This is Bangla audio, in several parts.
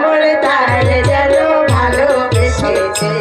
মোর তার যেন ভালোবেসেছে।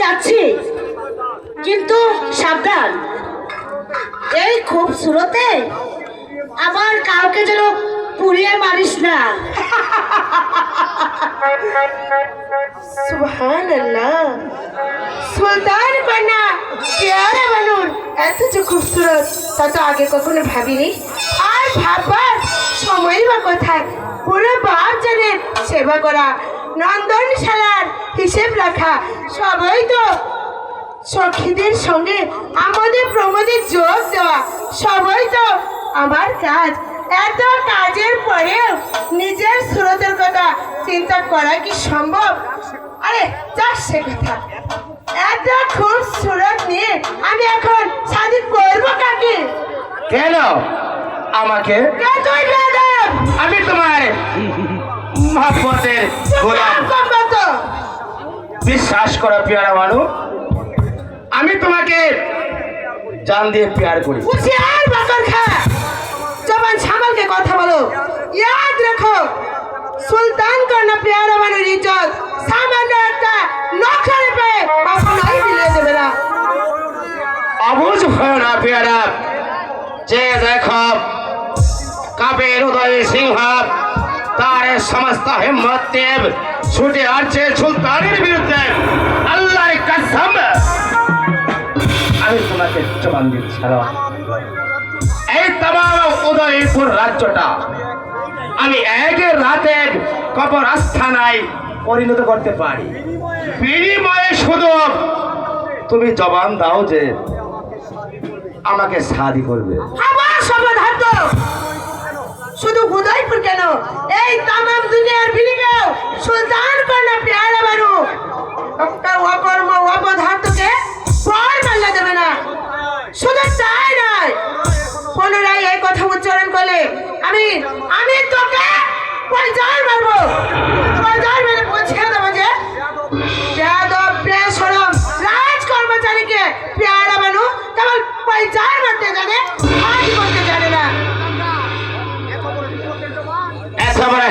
যাচ্ছি। কিন্তু সাবধান। এই খুব সুরতে আবার কাউকে যেন পুড়িয়ে মারিস না। সুবহান আল্লাহ সুলতান কন্যা, পেয়ারা বানুর, এত যে খুবসুরত, তা তো আগে কখনো ভাবিনি। আর ভাববার সময়ই বা কোথায়? পুরো বাপ জানে সেবা করা নন্দন শালার হিসেব রাখা সবাই তো সখীদের সঙ্গে আমাদের প্রমোদে যোগ দেওয়া। সবাই তো আমার কাজ। এত কাজের পরেও নিজের সুরতের কথা চিন্তা করা কি সম্ভব? আরে যাক সে কথা। এত খুব সুরত নিয়ে আমি এখন শাদি করব কাকে? কেন? আমাকে? কে তুই? আমি তোমার মহাপতের গোলাম। বিশ্বাস করো পেয়ারা মানুষ আমি তোমাকে জান দিয়ে পেয়ার করি। হুঁশিয়ার বাকর খা। জবান সামালকে কথা বলো। ইয়াদ রাখো। সুলতান পেয়ারা মানুষ ইজ্জত। সামান্য একটা নখরে পেয়ে কখনোই দেবে না। অবুঝ হয় না পেয়ারা। যে দেখো কাপের উদয় সিংহ সমস্ত হিম্মত ছুটে আসছে সুলতানের বিরুদ্ধে আল্লাহর কসম আমি তোমাকে জবান দিচ্ছিলাম এই তাম উদয়পুর রাজ্যটা আমি এক রাতে কবর আস্থানায় পরিণত করতে পারি। বিনিময়ে শুধু তুমি জবান দাও যে আমাকে শাদি করবে। সমাধান শুধু উদয়পুর কেন? আমি আমি তোকে পয়জার মারবো পয়জার মেরে বুঝিয়ে দেবো যে। বেসরম রাজ কর্মচারীকে জানে জানে না। এত বড়